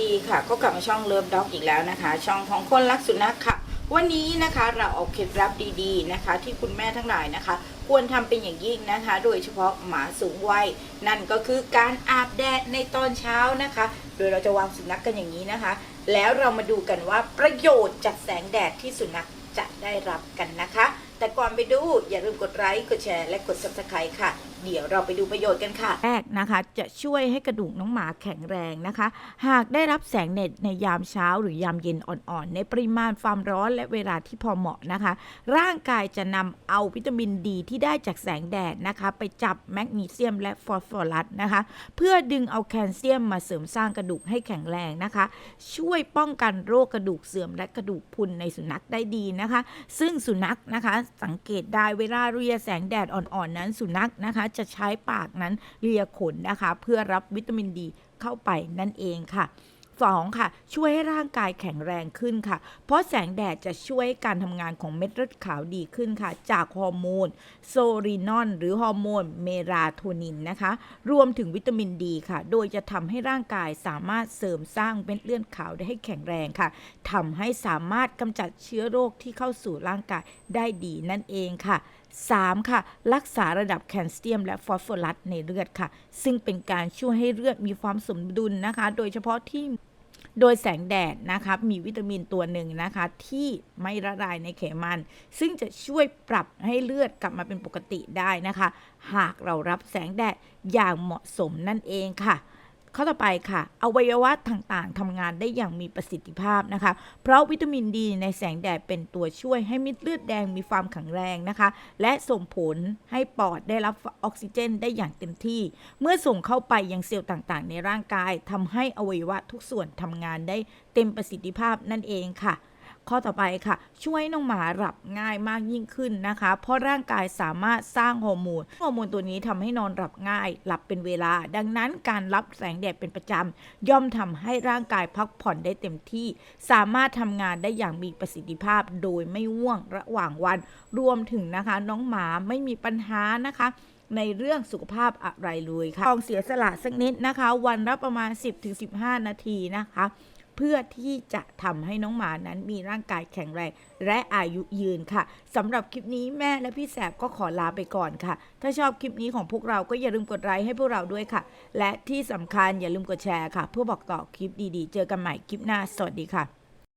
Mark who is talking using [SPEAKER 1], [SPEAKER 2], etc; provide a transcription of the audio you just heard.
[SPEAKER 1] ดีค่ะก็กลับมาช่องเลิฟด็อกอีกแล้วนะคะ ช่องของคนรักสุนัขค่ะ วันนี้นะคะเราเอาเคล็ดลับดีๆนะคะ ที่คุณแม่ทั้งหลายนะคะ ควรทำเป็นอย่างยิ่งนะคะ โดยเฉพาะหมาสูงวัยนั่นก็คือการอาบแดดในตอนเช้านะคะ โดยเราจะวางสุนัขกันอย่างนี้นะคะ แล้วเรามาดูกันว่าประโยชน์จากแสงแดดที่สุนัขจะได้รับกันนะคะ แต่ก่อนไปดูอย่าลืมกดไลค์กดแชร์และกด subscribe ค่ะ เดี๋ยวเราไปดูประโยชน์กันค่ะ แรกนะคะจะช่วยให้กระดูกน้องหมาแข็งแรงนะคะ หากได้รับแสงแดดในยามเช้าหรือยามเย็นอ่อนๆ ในปริมาณความร้อนและเวลาที่พอเหมาะนะคะ ร่างกายจะนำเอาวิตามินดีที่ได้จากแสงแดดนะคะ ไปจับแมกนีเซียมและฟอสฟอรัสนะคะ เพื่อดึงเอาแคลเซียมมาเสริมสร้างกระดูกให้แข็งแรงนะคะ ช่วยป้องกันโรคกระดูกเสื่อมและกระดูกพุนในสุนัขได้ดีนะคะ ซึ่งสุนัขนะคะสังเกตได้เวลาเรียแสงแดดอ่อนๆนั้นสุนัขนะคะจะใช้ปากนั้นเลียขนนะคะ เพื่อรับวิตามินดีเข้าไปนั่นเองค่ะ สองค่ะ ช่วยให้ร่างกายแข็งแรงขึ้นค่ะ เพราะแสงแดดจะช่วยการทำงานของเม็ดเลือดขาวดีขึ้นค่ะ จากฮอร์โมนโซรีนอน หรือฮอร์โมนเมลาโทนินนะคะ รวมถึงวิตามินดีค่ะ โดยจะทำให้ร่างกายสามารถเสริมสร้างเม็ดเลือดขาวได้ให้แข็งแรงค่ะทำให้สามารถกำจัดเชื้อโรคที่เข้าสู่ร่างกายได้ดีนั่นเองค่ะ 3. ค่ะ รักษาระดับแคลเซียมและฟอสฟอรัสในเลือดค่ะ ซึ่งเป็นการช่วยให้เลือดมีความสมดุลนะคะ โดยเฉพาะที่ โดยแสงแดดนะคะมีวิตามินตัวหนึ่งนะคะที่ไม่ละลายในไขมัน ซึ่งจะช่วยปรับให้เลือดกลับมาเป็นปกติได้นะคะ หากเรารับแสงแดดอย่างเหมาะสมนั่นเองค่ะ ข้อต่อไปค่ะ อวัยวะต่างๆทำงานได้อย่างมีประสิทธิภาพนะคะ เพราะวิตามินดีในแสงแดดเป็นตัวช่วยให้มิดเลือดแดงมีความแข็งแรงนะคะ และส่งผลให้ปอดได้รับออกซิเจนได้อย่างเต็มที่ เมื่อส่งเข้าไปยังเซลล์ต่างๆ ในร่างกายทำให้อวัยวะทุกส่วนทำงานได้เต็มประสิทธิภาพนั่นเองค่ะ ข้อต่อไปค่ะ ช่วยน้องหมาหลับง่ายมากยิ่งขึ้นนะคะ เพราะร่างกายสามารถสร้างฮอร์โมนฮอร์โมนตัวนี้ทำให้นอนหลับง่าย หลับเป็นเวลา ดังนั้นการรับแสงแดดเป็นประจำย่อมทำให้ร่างกายพักผ่อนได้เต็มที่ สามารถทำงานได้อย่างมีประสิทธิภาพ โดยไม่ง่วงระหว่างวัน รวมถึงนะคะ น้องหมาไม่มีปัญหานะคะในเรื่องสุขภาพอะไรเลยค่ะลองเสียสละสักนิดนะคะ วันละประมาณ 10-15 นาทีนะคะ เพื่อที่จะทำให้น้องหมานั้นมีร่างกายแข็งแรง และอายุยืนค่ะสำหรับคลิปนี้แม่และพี่แสบก็ขอลาไปก่อนค่ะ ถ้าชอบคลิปนี้ของพวกเราก็อย่าลืมกดไลค์ให้พวกเราด้วยค่ะ และที่สำคัญอย่าลืมกดแชร์ค่ะ เพื่อบอกต่อคลิปดีๆ เจอกันใหม่คลิปหน้าสวัสดีค่ะ